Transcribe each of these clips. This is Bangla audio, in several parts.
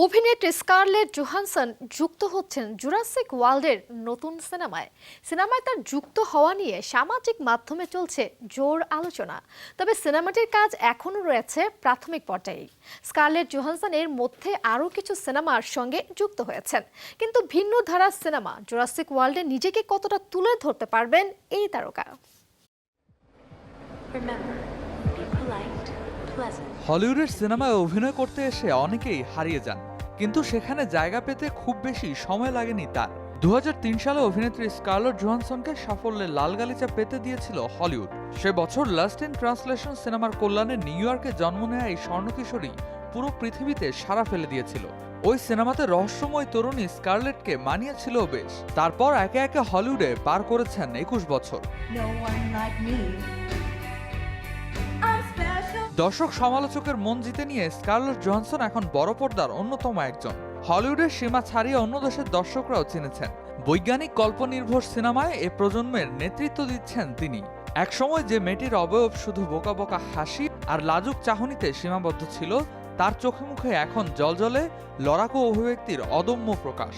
অভিনেত্রী স্কারলেট জোহানসন যুক্ত হচ্ছেন জুরাসিক ওয়ার্ল্ডের নতুন সিনেমায়। সিনেমায় তার যুক্ত হওয়া নিয়ে সামাজিক মাধ্যমে চলছে জোর আলোচনা। তবে সিনেমাটির কাজ এখনও রয়েছে প্রাথমিক পর্যায়ে স্কারলেট জোহানসন এর মধ্যে আরও কিছু সিনেমার সঙ্গে যুক্ত হয়েছেন। কিন্তু ভিন্ন ধারার সিনেমা জুরাসিক ওয়ার্ল্ডে নিজেকে কতটা তুলে ধরতে পারবেন এই তারকা? Remember. হলিউডের সিনেমায় অভিনয় করতে এসে অনেকেই হারিয়ে যান কিন্তু সেখানে জায়গা পেতে খুব বেশি সময় লাগেনি তার। দু হাজার তিন সালে অভিনেত্রী স্কারলেট জোহানসনকে সাফল্যের লাল গালিচা পেতে দিয়েছিল হলিউড। সে বছর লাস্ট ইন ট্রান্সলেশন সিনেমার কল্যাণে নিউ ইয়র্কে জন্ম নেয়া এই স্বর্ণকিশোরী পুরো পৃথিবীতে সাড়া ফেলে দিয়েছিল। ওই সিনেমাতে রহস্যময় তরুণী স্কারলেটকে মানিয়েছিল বেশ। তারপর একে একে হলিউডে পার করেছেন একুশ বছর। দর্শক সমালোচকের মন জিতে নিয়ে স্কারলেট জনসন এখন বড় পর্দার অন্যতম একজন। হলিউডের সীমা ছাড়িয়ে অন্য দেশের দর্শকরাও চিনেছেন। বৈজ্ঞানিক কল্পনির্ভর সিনেমায় এ প্রজন্মের নেতৃত্ব দিচ্ছেন তিনি। একসময় যে মেয়েটির অবয়ব শুধু বোকা বোকা হাসি আর লাজুক চাহনিতে সীমাবদ্ধ ছিল, তার চোখে মুখে এখন জলজলে লড়াকু অভিব্যক্তির অদম্য প্রকাশ।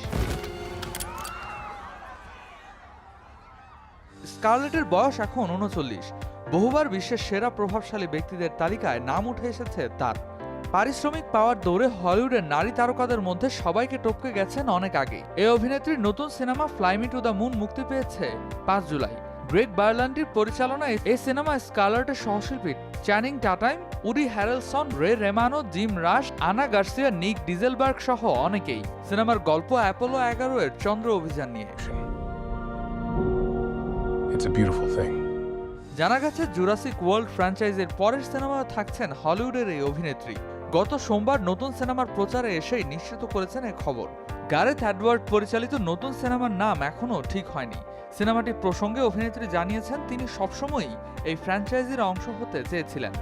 স্কারলেটের বয়স এখন উনচল্লিশ বহুবার বিশ্বের সেরা প্রভাবশালী ব্যক্তিদের তালিকায় নাম উঠে এসেছে তার। পারিশ্রমিক পাওয়ার দৌড়ে হলিউডের নারী তারকাদের মধ্যে সবাইকে টপকে গেছেন অনেক আগে এই অভিনেত্রীর নতুন cinema fly me to the moon মুক্তি পেয়েছে পাঁচ জুলাই। গ্রেগ বার্লান্ডির পরিচালনায় এই সিনেমায় স্কারলেটের সহশিল্পী চ্যানিং টাটাইম, উডি হ্যারেলসন, রে রেমানো, জিম রাশ, আনা গার্সিয়া, নিক ডিজেলবার্গ সহ অনেকেই। সিনেমার গল্প অ্যাপোলো এগারো এর চন্দ্র অভিযান নিয়ে। It's a beautiful thing. জানা গেছে জুরাসিক ওয়ার্ল্ড ফ্র্যাঞ্চাইজের পরের সিনেমায় থাকছেন হলিউডের এই অভিনেত্রী। গত সোমবার নতুন সিনেমার প্রচারে এসেই নিশ্চিত করেছেন এই খবর। গারেথ অ্যাডওয়ার্ড পরিচালিত নতুন সিনেমার নাম এখনও ঠিক হয়নি। সিনেমাটি প্রসঙ্গে অভিনেত্রী জানিয়েছেন, তিনি সবসময়ই এই ফ্র্যাঞ্চাইজির অংশ হতে চেয়েছিলেন।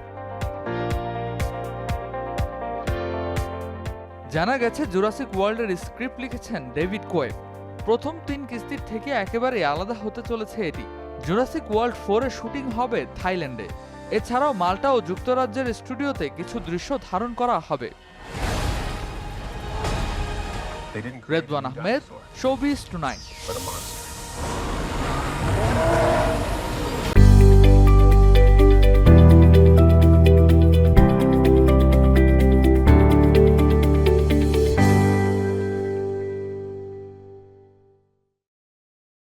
জানা গেছে জুরাসিক ওয়ার্ল্ডের স্ক্রিপ্ট লিখেছেন ডেভিড কোয়েব প্রথম তিন কিস্তির থেকে একেবারে আলাদা হতে চলেছে এটি। জুরাসিক ওয়ার্ল্ড ফোরের শুটিং হবে থাইল্যান্ডে। এছাড়াও মাল্টা ও যুক্তরাজ্যের স্টুডিওতে কিছু দৃশ্য ধারণ করা হবে। Redwan Ahmed showbiz tonight.